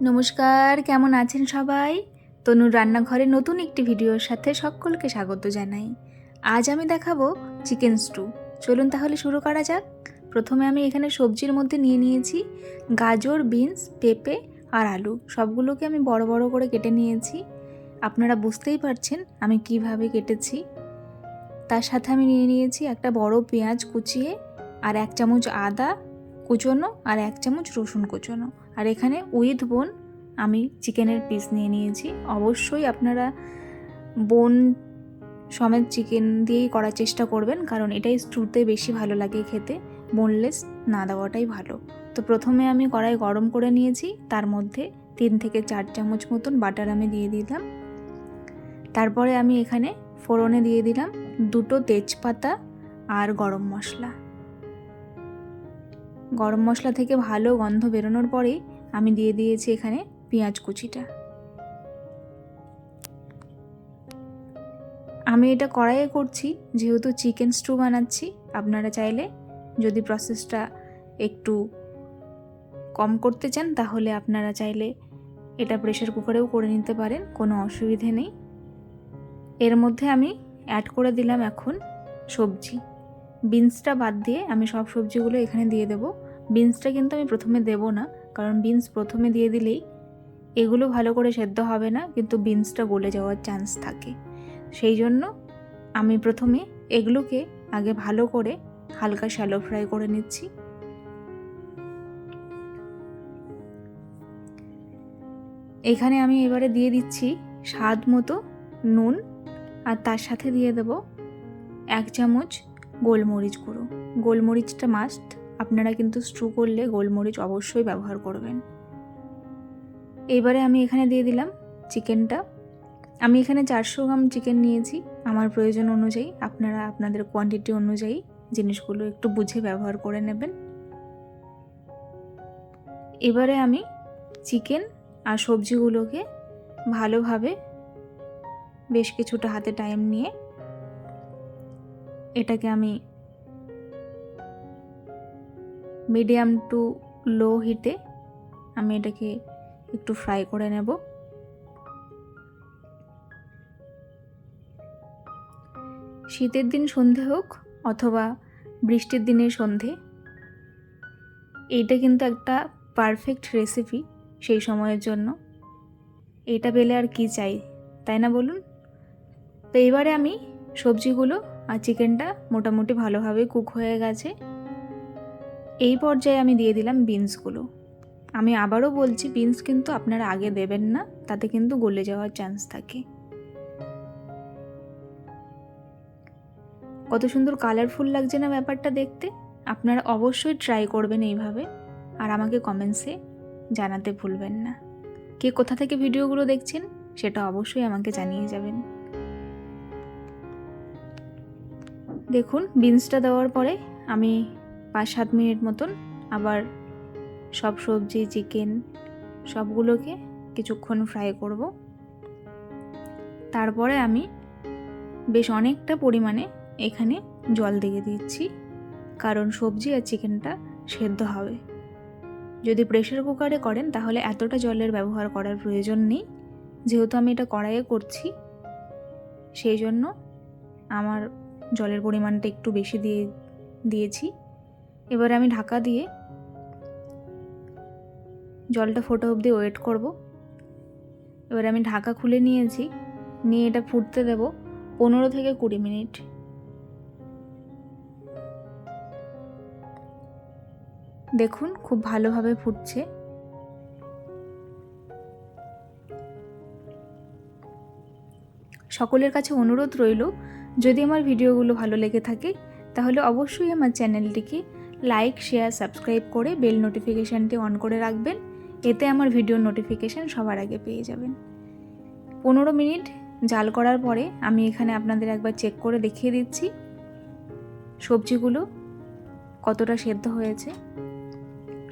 নমস্কার, কেমন আছেন সবাই? তনুর রান্নাঘরে নতুন একটি ভিডিওর সাথে সকলকে স্বাগত জানাই। আজ আমি দেখাবো চিকেন স্টু। চলুন তাহলে শুরু করা যাক। প্রথমে আমি এখানে সবজির মধ্যে নিয়ে নিয়েছি গাজর, বিনস, পেঁপে আর আলু। সবগুলোকে আমি বড় বড় করে কেটে নিয়েছি। আপনারা বুঝতেই পারছেন আমি কীভাবে কেটেছি। তার সাথে আমি নিয়ে নিয়েছি একটা বড় পেঁয়াজ কুচিয়ে আর এক চামচ আদা কুচোনো আর এক চামচ রসুন কুচোনো। আর এখানে উইথ বোন আমি চিকেনের পিস নিয়ে নিয়েছি। অবশ্যই আপনারা বোন সমেত চিকেন দিয়েই করার চেষ্টা করবেন, কারণ এটাই স্টুতে বেশি ভালো লাগে খেতে। বোনলেস না দেওয়াটাই ভালো। তো প্রথমে আমি কড়াই গরম করে নিয়েছি, তার মধ্যে তিন থেকে চার চামচ মতন বাটার আমি দিয়ে দিলাম। তারপরে আমি এখানে ফোড়নে দিয়ে দিলাম দুটো তেজপাতা আর গরম মশলা। গরম মশলা থেকে ভালো গন্ধ বেরোনোর পরেই আমি দিয়ে দিয়েছি এখানে পেঁয়াজ কুচিটা। আমি এটা কড়াইয়ে করছি, যেহেতু চিকেন স্টু বানাচ্ছি, আপনারা চাইলে যদি প্রসেসটা একটু কম করতে চান, তাহলে আপনারা চাইলে এটা প্রেশার কুকারেও করে নিতে পারেন, কোনো অসুবিধে নেই। এর মধ্যে আমি অ্যাড করে দিলাম এখন সবজি। বিনসটা বাদ দিয়ে আমি সব সবজিগুলো এখানে দিয়ে দেবো। বিনসটা কিন্তু আমি প্রথমে দেবো না, কারণ বিনস প্রথমে দিয়ে দিলেই এগুলো ভালো করে সেদ্ধ হবে না, কিন্তু বিনসটা গলে যাওয়ার চান্স থাকে। সেই জন্য আমি প্রথমে এগুলোকে আগে ভালো করে হালকা শ্যালো ফ্রাই করে নিচ্ছি। এখানে আমি এবারে দিয়ে দিচ্ছি স্বাদ মতো নুন, আর তার সাথে দিয়ে দেব এক চামচ গোলমরিচ গুঁড়ো। গোলমরিচটা মাস্ট আপনারা কিন্তু স্ট্রু করলে গোলমরিচ অবশ্যই ব্যবহার করবেন। এবারে আমি এখানে দিয়ে দিলাম চিকেনটা আমি এখানে চারশো গ্রাম চিকেন নিয়েছি। আমার প্রয়োজন অনুযায়ী আপনারা আপনাদের কোয়ান্টিটি অনুযায়ী জিনিসগুলো একটু বুঝে ব্যবহার করে নেবেন। এবারে আমি চিকেন আর সবজিগুলোকে ভালোভাবে বেশ কিছুটা হাতে টাইম নিয়ে এটাকে আমি মিডিয়াম টু লো হিটে আমি এটাকে একটু ফ্রাই করে নেব। শীতের দিন সন্ধে হোক অথবা বৃষ্টির দিনে সন্ধে, এইটা কিন্তু একটা পারফেক্ট রেসিপি সেই সময়ের জন্য। এটা পেলে আর কি চাই, তাই না বলুন? তো এবারে আমি সবজিগুলো আর চিকেনটা মোটামুটি ভালোভাবে কুক হয়ে গেছে। এই পর্যায়ে আমি দিয়ে দিলাম বিনসগুলো। আমি আবারও বলছি, বিনস কিন্তু আপনারা আগে দেবেন না, তাতে কিন্তু গলে যাওয়ার চান্স থাকে। কত সুন্দর কালারফুল লাগছে না ব্যাপারটা দেখতে? আপনারা অবশ্যই ট্রাই করবেন এইভাবে। আর আমাকে কমেন্টসে জানাতে ভুলবেন না। কে কোথা থেকে ভিডিওগুলো দেখছেন, সেটা অবশ্যই আমাকে জানিয়ে যাবেন। দেখুন, বিনসটা দেওয়ার পরে আমি পাঁচ সাত মিনিট মতন আবার সব সবজি চিকেন সবগুলোকে কিছুক্ষণ ফ্রাই করব। তারপরে আমি বেশ অনেকটা পরিমাণে এখানে জল দিয়ে দিচ্ছি, কারণ সবজি আর চিকেনটা সেদ্ধ হবে। যদি প্রেশার কুকারে করেন, তাহলে এতটা জলের ব্যবহার করার প্রয়োজন নেই। যেহেতু আমি এটা কড়াইয়ে করছি, সেই জন্য আমার জলের পরিমাণটা একটু বেশি দিয়ে দিয়েছি। এবার আমি ঢাকা দিয়ে জলটা ফোটা অবধি ওয়েট করব। এবার আমি ঢাকা খুলে নিয়েছি, নিয়ে এটা ফুটতে দেব পনেরো থেকে কুড়ি মিনিট। দেখুন, খুব ভালোভাবে ফুটছে। সকলের কাছে অনুরোধ রইল যদি আমার ভিডিওগুলো ভালো লেগে থাকে, তাহলে অবশ্যই আমার চ্যানেলটিকে লাইক, শেয়ার, সাবস্ক্রাইব করে বেল নোটিফিকেশানটি অন করে রাখবেন। এতে আমার ভিডিওর নোটিফিকেশান সবার আগে পেয়ে যাবেন। পনেরো মিনিট জাল করার পরে আমি এখানে আপনাদের একবার চেক করে দেখিয়ে দিচ্ছি সবজিগুলো কতটা সেদ্ধ হয়েছে।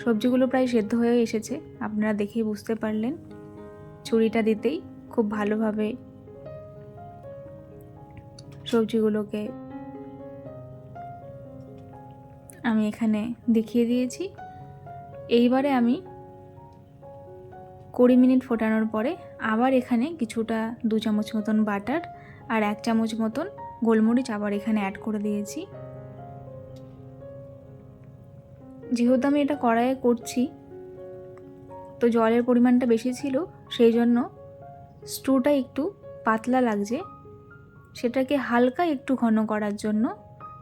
সবজিগুলো প্রায় সেদ্ধ হয়ে এসেছে, আপনারা দেখেই বুঝতে পারলেন। ছুরিটা দিতেই খুব ভালোভাবে সবজিগুলোকে আমি এখানে দেখিয়ে দিয়েছি। এইবারে আমি কুড়ি মিনিট ফোটানোর পরে আবার এখানে কিছুটা দু চামচ মতন বাটার আর এক চামচ মতন গোলমরিচ আবার এখানে অ্যাড করে দিয়েছি। যেহেতু আমি এটা কড়াইয়ে করছি, তো জলের পরিমাণটা বেশি ছিল, সেই জন্য স্টুটা একটু পাতলা লাগছে। সেটাকে হালকা একটু ঘন করার জন্য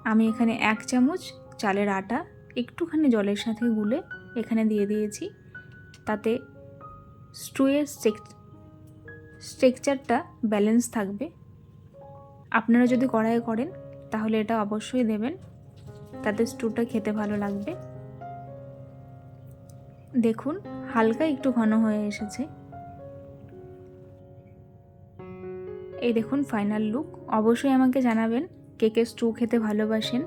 আমি এখানে এক চামচ চালের আটা একটুখানি জলের সাথে গুলে এখানে দিয়ে দিয়েছি। তাতে স্টুয়ের স্ট্রেকচারটা ব্যালেন্স থাকবে। আপনারা যদি কড়াইয়ে করেন তাহলে এটা অবশ্যই দেবেন। তাতে স্টুটা খেতে ভালো লাগবে। দেখুন, হালকা একটু ঘন হয়ে এসেছে। এই দেখুন ফাইনাল লুক অবশ্যই আমাকে জানাবেন কে কে স্টু খেতে ভালোবাসেন।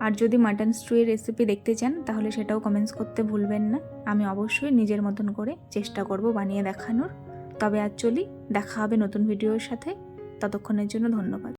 আর যদি মাটন স্টুয়ের রেসিপি দেখতে চান, তাহলে সেটাও কমেন্টস করতে ভুলবেন না। আমি অবশ্যই নিজের মতন করে চেষ্টা করব বানিয়ে দেখানোর। তবে অ্যাকচুয়ালি দেখা হবে নতুন ভিডিওর সাথে। ততক্ষণের জন্য ধন্যবাদ।